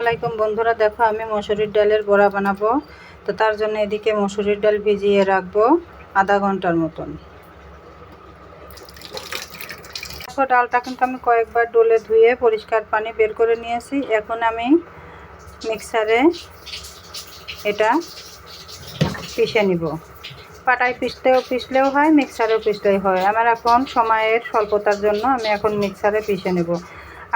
আসসালামাইকুম বন্ধুরা, দেখো আমি মসুরির ডালের বড়া বানাবো। তো তার জন্য এদিকে মসুরির ডাল ভিজিয়ে রাখব আধা ঘণ্টার মতন। দেখো, ডালটা কিন্তু আমি কয়েকবার ডলে ধুয়ে পরিষ্কার পানি বের করে নিয়েছি। এখন আমি মিক্সারে এটা পিষে নিব। পাটায় পিষতেও পিষলেও হয়, মিক্সারেও পিষলেও হয়। আমার এখন সময়ের স্বল্পতার জন্য আমি এখন মিক্সারে পিষে নেব।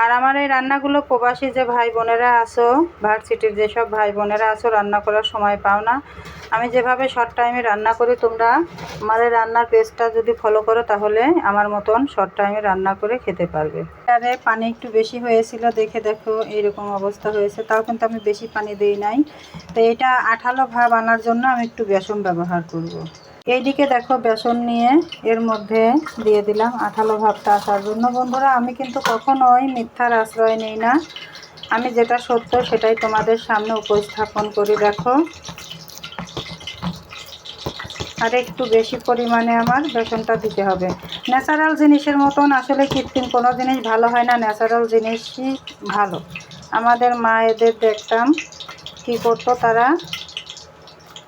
আর আমার এই রান্নাগুলো প্রবাসী যে ভাই বোনেরা আসো ভার্সিটির যেসব ভাই বোনেরা আসো রান্না করার সময় পাও না। আমি যেভাবে শর্ট টাইমে রান্না করি, তোমরা আমার এই রান্নার পেজটা যদি ফলো করো, তাহলে আমার মতন শর্ট টাইমে রান্না করে খেতে পারবে। আরে পানি একটু বেশি হয়েছিল, দেখে দেখো এইরকম অবস্থা হয়েছে। তাও কিন্তু আমি বেশি পানি দিই নাই। তো এটা আঠালো ভাব আনার জন্য আমি একটু বেসন ব্যবহার করব। এইদিকে দেখো বেসন নিয়ে এর মধ্যে দিয়ে দিলাম আঠালো ভাবটা আসার জন্য। বন্ধুরা, আমি কিন্তু কখনোই মিথ্যার আশ্রয় নেই না। আমি যেটা সত্য সেটাই তোমাদের সামনে উপস্থাপন করি, দেখো। আর একটু বেশি পরিমাণে আমার বেসনটা দিতে হবে। ন্যাচারাল জিনিসের মতন আসলে কৃত্রিম কোনো জিনিস ভালো হয় না, ন্যাচারাল জিনিসই ভালো। আমাদের মায়েদের দেখতাম কী করতো তারা,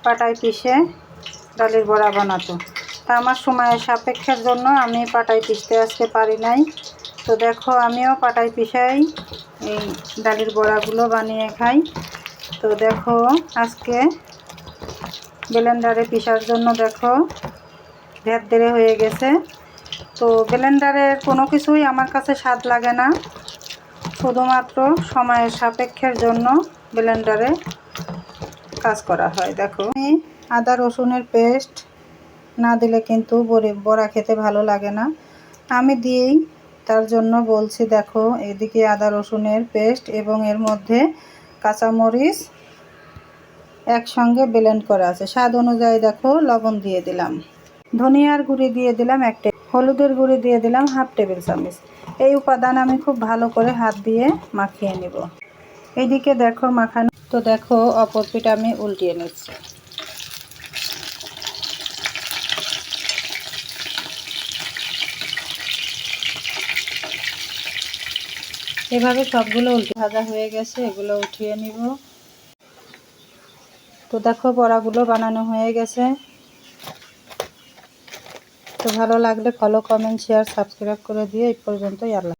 পাটায় পিষে ডালের বড়া বানাতো। তা আমার সময়ের সাপেক্ষের জন্য আমি পাটায় পিষতে আসতে পারি নাই। তো দেখো, আমিও পাটায় পিষাই, এই ডালের বড়াগুলো বানিয়ে খাই। তো দেখো, আজকে ব্লেন্ডারে পিসার জন্য দেখো ভেদ দেরে হয়ে গেছে। তো ব্লেন্ডারের কোনো কিছুই আমার কাছে স্বাদ লাগে না। শুধুমাত্র সময়ের সাপেক্ষের জন্য ব্লেন্ডারে কাজ করা হয়, দেখো। আদা, রসুনের পেস্ট না দিলে কিন্তু বড়ি, বড়া খেতে ভালো লাগে না। আমি দিয়েই তার জন্য বলছি, দেখো, এদিকে আদা, রসুনের পেস্ট এবং এর মধ্যে কাঁচামরিচ একসঙ্গে ব্লেন্ড করা আছে। স্বাদ অনুযায়ী দেখো, লবণ দিয়ে দিলাম। ধনিয়ার গুঁড়ি দিয়ে দিলাম একটা হলুদের গুঁড়ি দিয়ে দিলাম হাফ টেবিল চামচ। এই উপাদান আমি খুব ভালো করে হাত দিয়ে মাখিয়ে নেব। এদিকে দেখো মাখানো, তো দেখো অপর পিঠ আমি উল্টিয়ে নিচ্ছি। এভাবে সবগুলো উল্টে ভাজা হয়ে গেছে, এগুলো উঠিয়ে নিব। তো দেখো বড়াগুলো বানানো হয়ে গেছে। তো ভালো লাগলে ফলো কমেন্ট শেয়ার সাবস্ক্রাইব করে দিয়ে এই পর্যন্তই আল্লাহ